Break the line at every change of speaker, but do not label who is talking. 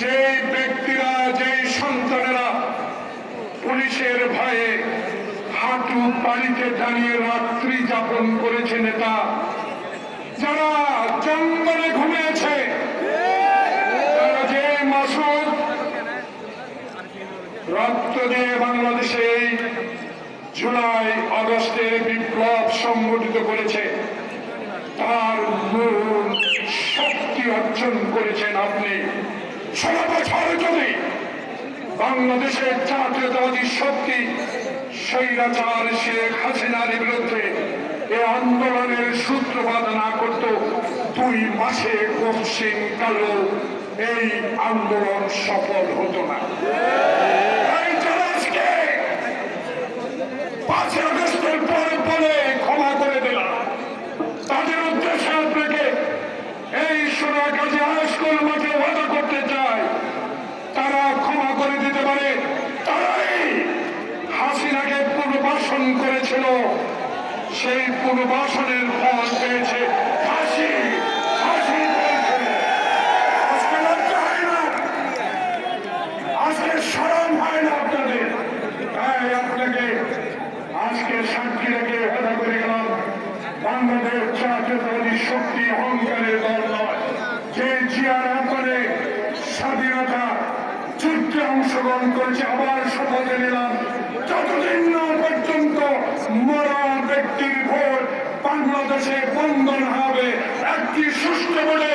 যে ব্যক্তিরা, যে সন্তানেরা পুলিশের ভয়ে হাঁটু পানিতে দাঁড়িয়ে রাত্রি যাপন করেছে নেতা, যারা জঙ্গলে ঘুমিয়েছে যে মাসুদ রক্ত দিয়ে বাংলাদেশে জুলাই আগস্টের বিপ্লব সংগঠিত করেছে, তার মূল অর্জন করেছেন আপনি। যদি বাংলাদেশের জাতীয়তাবাদী শক্তি স্বৈরাচার শেখ হাসিনার বিরুদ্ধে এ আন্দোলনের সূত্রপাত না করত, দুই মাসে কঠিন কালো এই আন্দোলন সফল হতো না। সেই পুনর্বাসনের ফল পেয়েছে। করে গেলাম। বাংলাদেশ জাতীয়তাবাদী শক্তি অংশগ্রহণ করেছে, আবার শপথ নিলাম। যতদিন না পর্যন্ত মরা বাংলাদেশে বন্ধন হবে। একটি সুষ্ঠু বলে